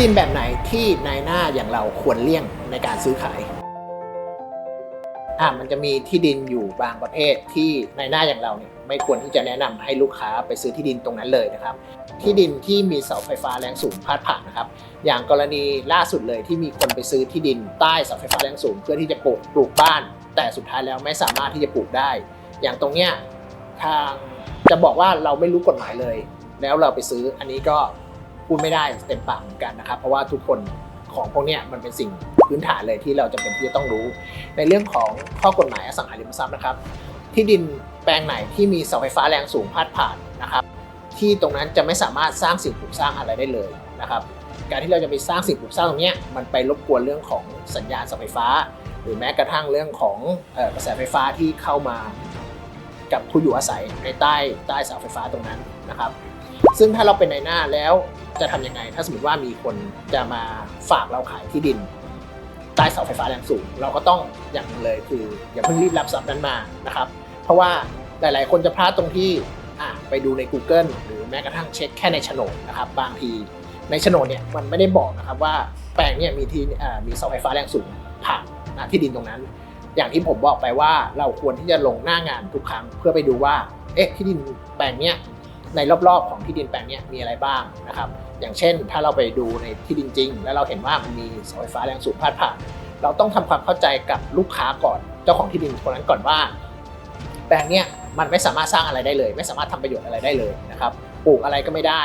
ดินแบบไหนที่นายหน้าอย่างเราควรเลี่ยงในการซื้อขายอะมันจะมีที่ดินอยู่บางประเภทที่นายหน้าอย่างเราเนี่ยไม่ควรที่จะแนะนำให้ลูกค้าไปซื้อที่ดินตรงนั้นเลยนะครับ ที่ดินที่มีเสาไฟฟ้าแรงสูงพาดผ่านนะครับ อย่างกรณีล่าสุดเลยที่มีคนไปซื้อที่ดินใต้เสาไฟฟ้าแรงสูง เพื่อที่จะปลูกปลูกบ้าน แต่สุดท้ายแล้วไม่สามารถที่จะปลูกได้ อย่างตรงเนี้ยทางจะบอกว่าเราไม่รู้กฎหมายเลย แล้วเราไปซื้ออันนี้ก็ พูดไม่ได้เต็มปากเหมือนกันนะครับ เพราะว่าทุกคนของพวกนี้มันเป็นสิ่งพื้นฐานเลยที่เราจะเป็นที่จะต้องรู้ ในเรื่องของข้อกฎหมายอสังหาริมทรัพย์นะครับ ที่ดินแปลงไหนที่มีเสาไฟฟ้าแรงสูงพาดผ่านนะครับ ที่ตรงนั้นจะไม่สามารถสร้างสิ่งปลูกสร้างอะไรได้เลยนะครับการที่เราจะไปสร้างสิ่งปลูกสร้างตรงนี้มันไปรบกวนเรื่องของสัญญาณเสาไฟฟ้า หรือแม้กระทั่งเรื่องของกระแสไฟฟ้าที่เข้ามากับผู้อยู่อาศัยในใต้ใต้เสาไฟฟ้าตรงนั้น นะครับ ซึ่งถ้าเราเป็นในายหน้าแล้วจะทำยังไง ถ้าสมมติว่ามีคนจะมาฝากเราขายที่ดินใต้เสาไฟฟ้าแรงสูง เราก็ต้องอย่างนึงเลยคือ อย่าเพิ่งรีบรับทรัพย์นั้นมานะครับ เพราะว่าหลาย ๆ คนจะพลาดตรงที่อะไปดูใน Google หรือแม้กระทั่งเช็คแค่ในโฉนดนะครับ บางทีในโฉนดเนี่ยมันไม่ได้บอกนะครับว่าแปลงเนี่ยมีที่อ่ามีเสาไฟฟ้าแรงสูงผ่านนะที่ดินตรงนั้น อย่างที่ผมบอกไปว่าเราควรที่จะลงหน้างานทุกครั้งเพื่อไปดูว่าเอ๊ะที่ดินแปลงเนี้ย ในรอบๆของที่ดินแปลงนี้มีอะไรบ้างนะครับ อย่างเช่น ถ้าเราไปดูในที่ดินจริง แล้วเราเห็นว่ามันมีเสาไฟฟ้าแรงสูงพาดผ่าน เราต้องทำความเข้าใจกับลูกค้าก่อน เจ้าของที่ดินคนนั้นก่อนว่า แปลงนี้มันไม่สามารถสร้างอะไรได้เลย ไม่สามารถทำประโยชน์อะไรได้เลยนะครับปลูกอะไรก็ไม่ได้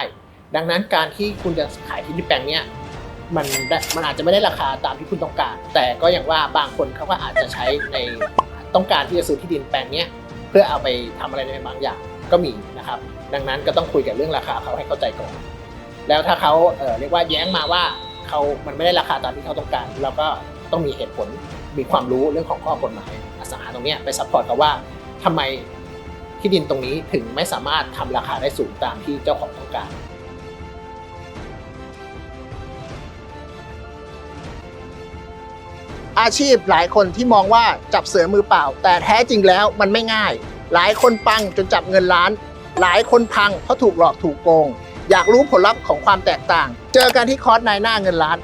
ดังนั้นการที่คุณจะขายที่ดินแปลงนี้มันมันอาจจะไม่ได้ราคาตามที่คุณต้องการ แต่ก็อย่างว่าบางคนเขาก็อาจจะใช้ในต้องการที่จะซื้อที่ดินแปลงนี้เพื่อเอาไปทำอะไรในบางอย่าง ก็มีนะครับ ดังนั้นก็ต้องคุยกับเรื่องราคาเขาให้เข้าใจก่อน แล้วถ้าเขาเเรียกว่าแย้งมาว่าเขามันไม่ได้ราคาตามที่เขาต้องการเราก็ต้องมีเหตุผลมีความรู้เรื่องของข้อกฎหมายอสังหาตรงนี้ไปซัพพอร์ตเขาว่าทำไมที่ดินตรงนี้ถึงไม่สามารถทำราคาได้สูงตามที่เจ้าของต้องการอาชีพหลายคนที่มองว่าจับเสือมือเปล่า แต่แท้จริงแล้วมันไม่ง่าย หลายคนปังจนจับเงินล้าน หลายคนพังเพราะถูกหลอกถูกโกง อยากรู้ผลลัพธ์ของความแตกต่าง เจอกันที่คอร์สนายหน้าเงินล้าน